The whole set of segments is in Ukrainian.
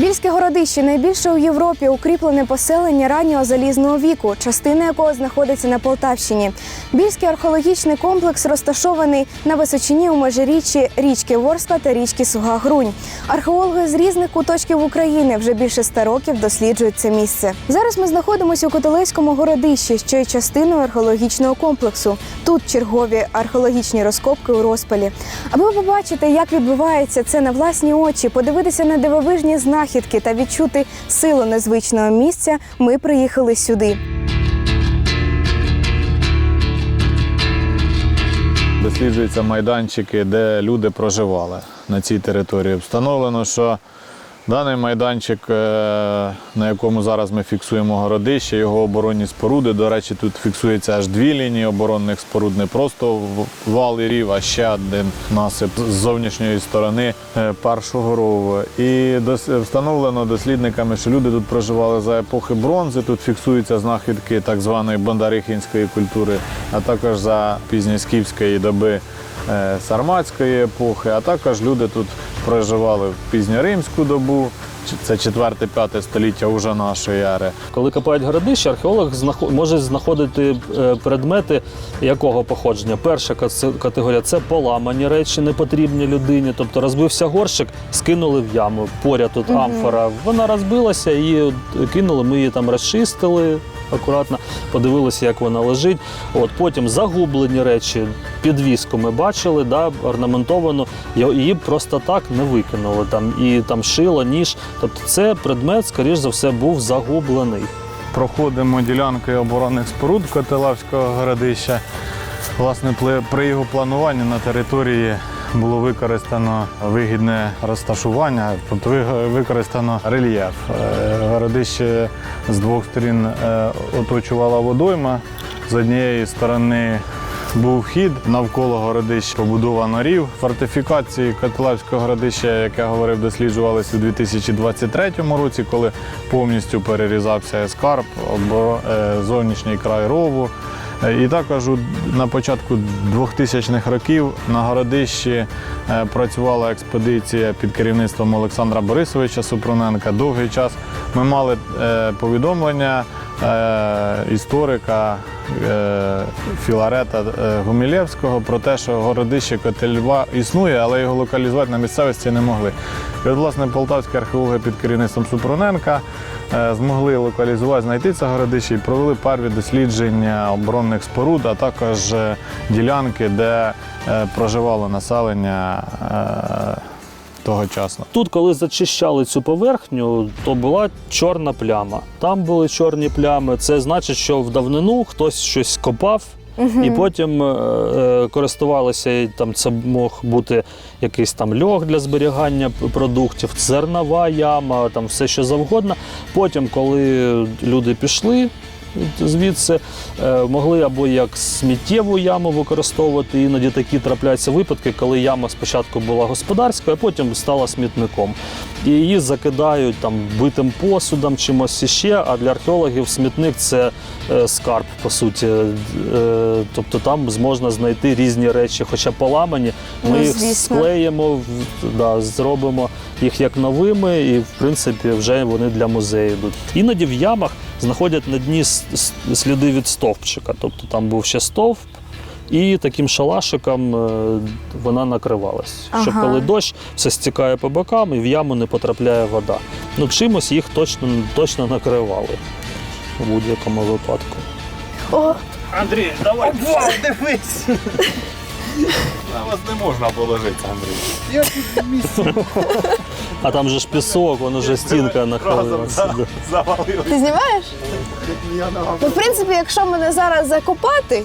Він Більське городище найбільше у Європі укріплене поселення раннього залізного віку, частина якого знаходиться на Полтавщині. Більський археологічний комплекс розташований на височині у межиріччі річки Ворскла та річки Суга Грунь. Археологи з різних куточків України вже більше ста років досліджують це місце. Зараз ми знаходимося у Котелевському городищі, що є частиною археологічного комплексу. Тут чергові археологічні розкопки у розпалі. Аби побачити, як відбувається це на власні очі, подивитися на дивовижні знахідки та відчути силу незвичного місця, ми приїхали сюди. Досліджуються майданчики, де люди проживали на цій території. Встановлено, що даний майданчик, е, на якому зараз ми фіксуємо городище, його оборонні споруди. До речі, тут фіксується аж дві лінії оборонних споруд, не просто вал і рів, а ще один насип з зовнішньої сторони е, першого рову. І встановлено дослідниками, що люди тут проживали за епохи бронзи. Тут фіксуються знахідки так званої бондарихінської культури, а також за пізньоскіфської доби е, сарматської епохи, а також люди тут проживали в пізньоримську добу, це 4-5 століття уже нашої ери. Коли копають городище, археолог може знаходити е, предмети якого походження. Перша категорія це поламані речі, непотрібні людині. Тобто розбився горщик, скинули в яму. Поряд тут амфора. Вона розбилася, її кинули, ми її там розчистили. Акуратно подивилися, як вона лежить. От потім загублені речі, підвіску ми бачили, да, орнаментовану. Її просто так не викинули. Там і там шило, ніж. Тобто, це предмет, скоріш за все, був загублений. Проходимо ділянки оборонних споруд Котелавського городища. Власне, при його плануванні на території було використано вигідне розташування, тобто використано рельєф. Е, Городище з двох сторін е, оточувала водойма. З однієї сторони був вхід, навколо городища побудовано рів. Фортифікації Котелавського городища, як я говорив, досліджувалися у 2023 році, коли повністю перерізався ескарп, е, зовнішній край рову. Е, І також на початку 2000-х років на городищі е, працювала експедиція під керівництвом Олександра Борисовича Супруненка. Довгий час ми мали повідомлення історика Філарета е, Гумілєвського про те, що городище Котельва існує, але його локалізувати на місцевості не могли. І от, власне, полтавські археологи під керівництвом Супруненка е, змогли локалізувати, знайти це городище і провели перві дослідження оборонних споруд, а також е, ділянки, де е, проживало населення е, тогочасно. Тут, коли зачищали цю поверхню, то була чорна пляма. Там були чорні плями. Це значить, що в давнину хтось щось копав. І потім е, е, користувалися, там це мог бути якийсь там льох для зберігання продуктів, зернова яма, там все що завгодно. Потім, коли люди пішли звідси, е, могли або як сміттєву яму використовувати. Іноді такі трапляються випадки, коли яма спочатку була господарською, а потім стала смітником. І її закидають там битим посудом, чимось іще. А для археологів смітник це е, скарб, по суті. Е, тобто там можна знайти різні речі, хоча поламані. Ми Ну, їх склеїмо, да, зробимо їх як новими, і в принципі вже вони для музею йдуть. Іноді в ямах знаходять на дні сліди від стовпчика. Тобто там був ще стовп. І таким шалашиком е, вона накривалась. Щоб коли дощ, все стікає по бокам і в яму не потрапляє вода. Ну, чимось їх точно, точно накривали у будь-якому випадку. О, Андрій, давай! Вау, дивись! На вас не можна положити, Андрій. А там же ж пісок, воно вже стінка нахилилася. да. Ти знімаєш? Ну, в принципі, якщо мене зараз закопати,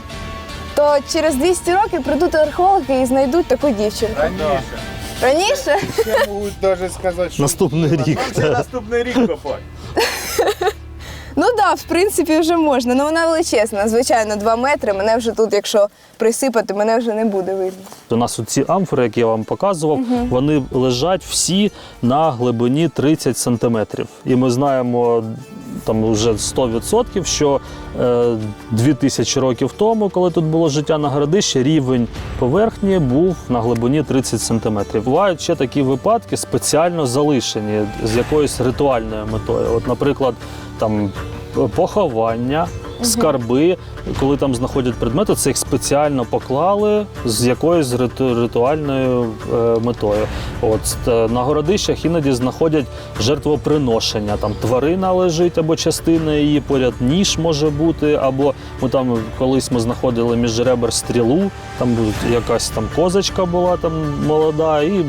то через 200 років прийдуть археологи і знайдуть таку дівчинку. Раніше? Ще можуть навіть сказати, що Наступний рік. Це наступний рік копай. Ну так, да, в принципі, вже можна. Ну вона величезна, звичайно, 2 метри. Мене вже тут, якщо присипати, мене вже не буде видно. У нас ці амфори, які я вам показував, вони лежать всі на глибині 30 сантиметрів. І ми знаємо там вже 100%, що е, 2000 років тому, коли тут було життя на городищі, рівень поверхні був на глибині 30 сантиметрів. Бувають ще такі випадки, спеціально залишені з якоюсь ритуальною метою. От, наприклад, там поховання, скарби, коли там знаходять предмети, це їх спеціально поклали з якоюсь риту- ритуальною е, метою. От е, на городищах іноді знаходять жертвоприношення. Там тварина лежить або частина її, поряд ніж може бути, або ми там колись ми знаходили між ребер стрілу, там якась там козочка була там молода, і е,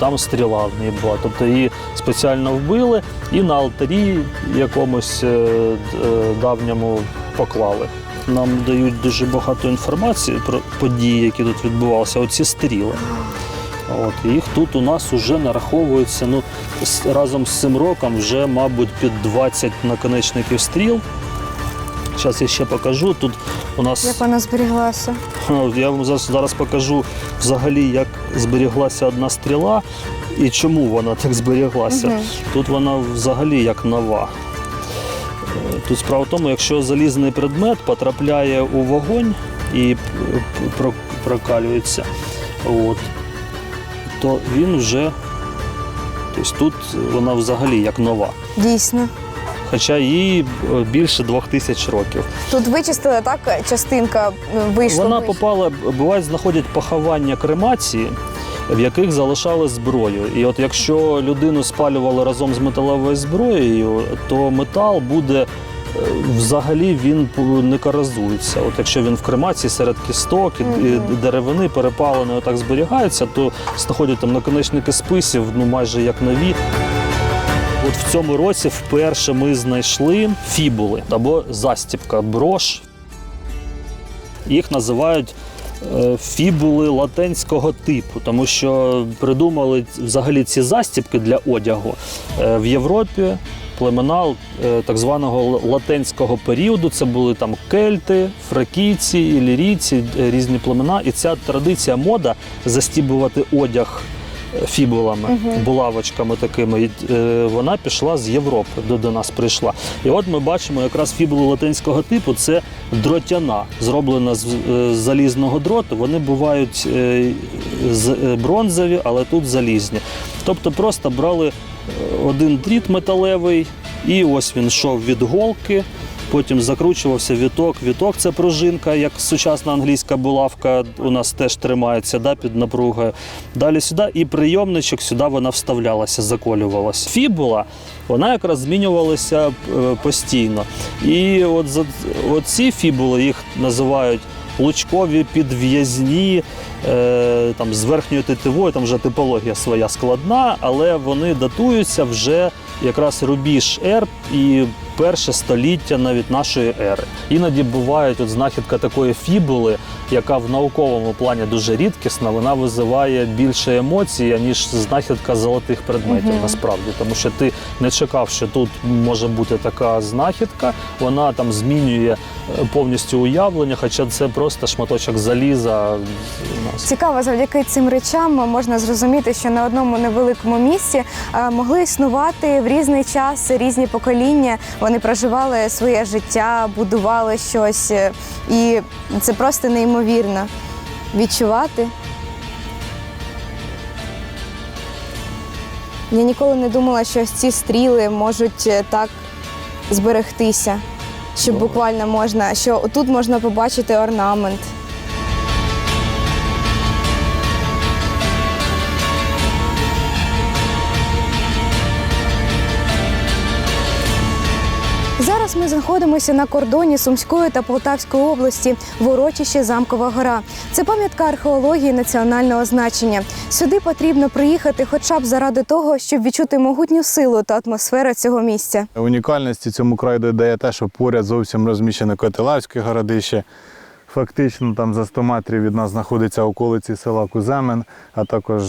там стріла в неї була. Тобто її спеціально вбили і на алтарі якомусь давньому поклали. Нам дають дуже багато інформації про події, які тут відбувалися. Оці стріли. От, їх тут у нас вже нараховується ну, разом з цим роком вже, мабуть, під 20 наконечників стріл. Зараз я ще покажу. Тут у нас Як вона зберіглася? я вам зараз, зараз покажу взагалі, як зберіглася одна стріла і чому вона так зберіглася. Мгм. Тут вона взагалі як нова. Тут справа в тому, якщо залізний предмет потрапляє у вогонь і прокалюється, от, то він вже. Тобто тут вона взагалі як нова. Дійсно. Хоча їй е, більше двох тисяч років. Тут вичистили так, частинка е, вийшла. Вона вийшла. попала, бувають, знаходять поховання кремації, в яких залишали зброю. І от якщо людину спалювали разом з металевою зброєю, то метал буде. Взагалі він не каразується. От якщо він в кремації серед кісток і деревини перепаленої так зберігається, то знаходять там наконечники списів, ну майже як нові. От в цьому році вперше ми знайшли фібули або застібка, брош. Їх називають е, фібули латенського типу, тому що придумали взагалі ці застібки для одягу е, в Європі. Племена е, так званого латенського періоду це були там кельти, фракійці, ілірійці, е, різні племена. І ця традиція мода застібувати одяг фібулами, булавочками такими. і, е, Вона пішла з Європи, до, до нас прийшла. І от ми бачимо якраз фібули латинського типу це дротяна, зроблена з е, залізного дроту. Вони бувають е, бронзові, але тут залізні. Тобто просто брали один дріт металевий, і ось він йшов від голки. Потім закручувався віток. Віток це пружинка, як сучасна англійська булавка у нас теж тримається да, під напругою. Далі сюди, і прийомничок сюди вона вставлялася, заколювалася. Фібула вона якраз змінювалася е, постійно. І от за ці фібули їх називають лучкові підв'язні, е, там з верхньою тетивою, там вже типологія своя складна, але вони датуються вже якраз рубіж ер і перше століття навіть нашої ери. Іноді бувають от знахідка такої фібули, яка в науковому плані дуже рідкісна, вона визиває більше емоцій, ніж знахідка золотих предметів Мгм. насправді. Тому що ти не чекав, що тут може бути така знахідка, вона там змінює е, повністю уявлення, хоча це просто шматочок заліза нас. Цікаво, завдяки цим речам можна зрозуміти, що на одному невеликому місці е, могли існувати в різний час різні покоління. Вони проживали своє життя, будували щось, е, і це просто неймовірно відчувати. Я ніколи не думала, що ось ці стріли можуть е, так зберегтися, що буквально можна, що тут можна побачити орнамент. Ми знаходимося на кордоні Сумської та Полтавської області в урочищі Замкова гора. Це пам'ятка археології національного значення. Сюди потрібно приїхати, хоча б заради того, щоб відчути могутню силу та атмосферу цього місця. Унікальності цьому краю додає те, що поряд зовсім розміщене Котелавське городище. Фактично там за 100 метрів від нас знаходиться околиці села Куземен, а також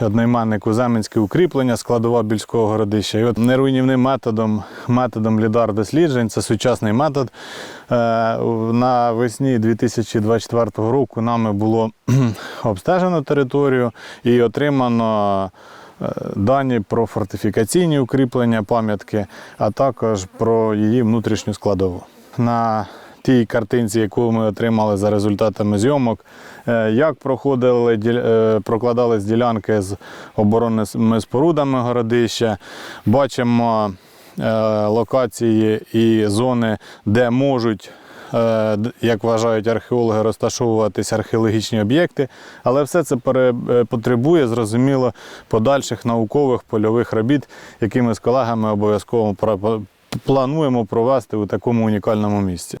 е, одноіменне Куземенське укріплення, складова більського городища. І от неруйнівним методом, методом лідар досліджень, це сучасний метод. е, Навесні 2024 року нами було обстежено територію і отримано е, дані про фортифікаційні укріплення пам'ятки, а також про її внутрішню складову. На тій картинці, яку ми отримали за результатами зйомок, е, як проходили е, прокладались ділянки з оборонними спорудами городища, бачимо е, локації і зони, де можуть як вважають археологи, розташовуватись археологічні об'єкти, але все це потребує, зрозуміло, подальших наукових польових робіт, які ми з колегами обов'язково плануємо провести у такому унікальному місці.